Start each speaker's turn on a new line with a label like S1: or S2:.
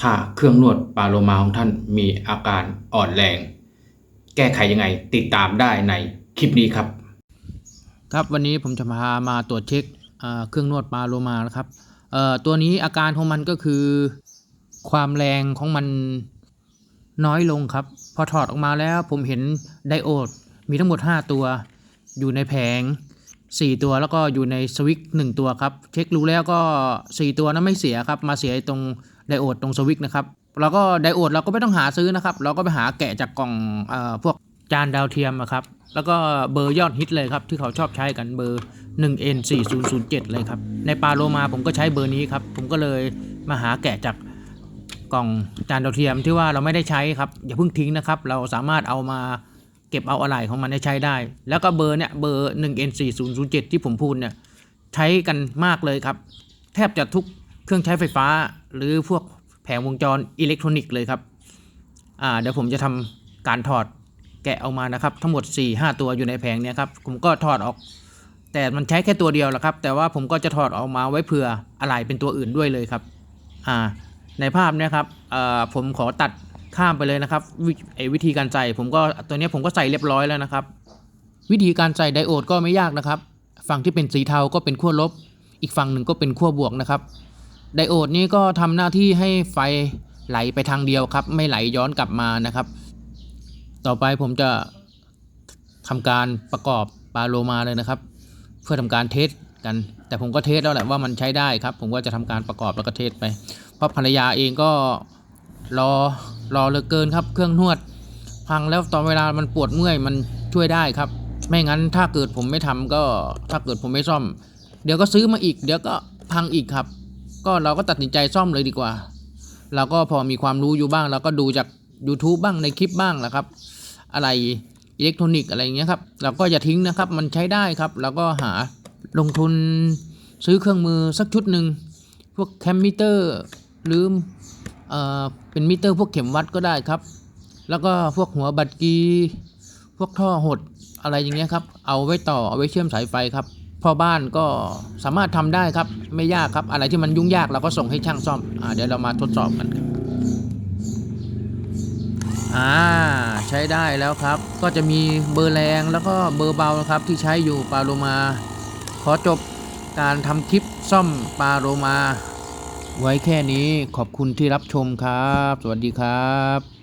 S1: ถ้าเครื่องนวดปาโลมาของท่านมีอาการอ่อนแรง แก้ไขยังไง ติดตามได้ในคลิปนี้ครับ ครับวันนี้ผมจะพามาตรวจเช็คเครื่องนวดปาโลมานะครับตัวนี้อาการของมันก็คือ ความแรงของมันน้อยลงครับ พอถอดออกมาแล้วผมเห็นไดโอดมีทั้งหมด 5 ตัว อยู่ในแผง 4 ตัวแล้วก็อยู่ในสวิตช์1ตัวครับ เช็ครู้แล้วก็ 4 ตัวนั้นไม่เสียครับ มาเสียตรง ไดโอดตรงสวิตช์นะครับแล้วก็ไดโอดเราก็ไม่ต้องหาซื้อนะครับ เราก็ไปหาแกะจากกล่องอพวกจานดาวเทียมอะครับ แล้วก็เบอร์ยอดฮิตเลยครับ ที่เขาชอบใช้กันเบอร์ 1N4007 เลยครับ ในปาโลมาผมก็ใช้เบอร์นี้ครับ ผมก็เลยมาหาแกะจากกล่องจานดาวเทียมที่ว่าเราไม่ได้ใช้ครับ อย่าเพิ่งทิ้งนะครับ เราสามารถเอามาเก็บเอาอะไหล่ของมันให้ใช้ได้ แล้วก็เบอร์เนี่ยเบอร์ 1N4007 ที่ผมพูดเนี่ยใช้กันมากเลยครับ แทบจะทุก เครื่องใช้ไฟฟ้าหรือพวกแผงวงจรอิเล็กทรอนิกส์เลยครับอ่าเดี๋ยวผมจะทำการถอดแกะออกมานะครับ ทั้งหมด 4-5 ตัวอยู่ในแผงเนี่ยครับผมก็ถอดออก แต่มันใช้แค่ตัวเดียวแหละครับ แต่ว่าผมก็จะถอดออกมาไว้เผื่ออะไหล่เป็นตัวอื่นด้วยเลยครับอ่าในภาพเนี่ยครับอ่อผมขอตัดข้ามไปเลยนะครับวไอ้วิธีการใส่ผมก็ตัวเนี้ยผมก็ใส่เรียบร้อยแล้วนะครับ วิธีการใส่ไดโอดก็ไม่ยากนะครับ ฝั่งที่เป็นสีเทาก็เป็นขั้วลบ อีกฝั่งหนึ่งก็เป็นขั้วบวกนะครับ ไดโอดนี้ก็ทำหน้าที่ให้ไฟไหลไปทางเดียวครับ ไม่ไหลย้อนกลับมานะครับ ต่อไปผมจะทำการประกอบปาโลมาเลยนะครับ เพื่อทำการเทสกัน แต่ผมก็เทสแล้วแหละว่ามันใช้ได้ครับ ผมก็จะทำการประกอบแล้วก็เทสไป เพราะภรรยาเองก็รอรอเหลือเกินครับ เครื่องนวด พังแล้วตอนเวลามันปวดเมื่อยมันช่วยได้ครับ ไม่งั้นถ้าเกิดผมไม่ทำก็ถ้าเกิดผมไม่ซ่อม เดี๋ยวก็ซื้อมาอีก เดี๋ยวก็พังอีกครับ ก็เราก็ตัดสินใจซ่อมเลยดีกว่า เราก็พอมีความรู้อยู่บ้าง เราก็ดูจาก YouTube บ้างในคลิปบ้างแหละครับ อะไรอิเล็กทรอนิกส์อะไรอย่างเงี้ยครับ เราก็อย่าทิ้งนะครับ มันใช้ได้ครับ เราก็หาลงทุนซื้อเครื่องมือสักชุดหนึ่ง พวกแคมมิเตอร์หรือเอ่อเป็นมิเตอร์พวกเข็มวัดก็ได้ครับ แล้วก็พวกหัวบัตรกี พวกท่อหดอะไรอย่างเงี้ยครับ เอาไว้ต่อ เอาไว้เชื่อมสายไฟครับ พ่อบ้านก็สามารถทำได้ครับไม่ยากครับ อะไรที่มันยุ่งยากเราก็ส่งให้ช่างซ่อมอ่าเดี๋ยวเรามาทดสอบกันครับอ่าใช้ได้แล้วครับ ก็จะมีเบอร์แรงแล้วก็เบอร์เบาครับที่ใช้อยู่ปลาโลมา ขอจบการทำคลิปซ่อมปลาโลมา ไว้แค่นี้ขอบคุณที่รับชมครับ สวัสดีครับ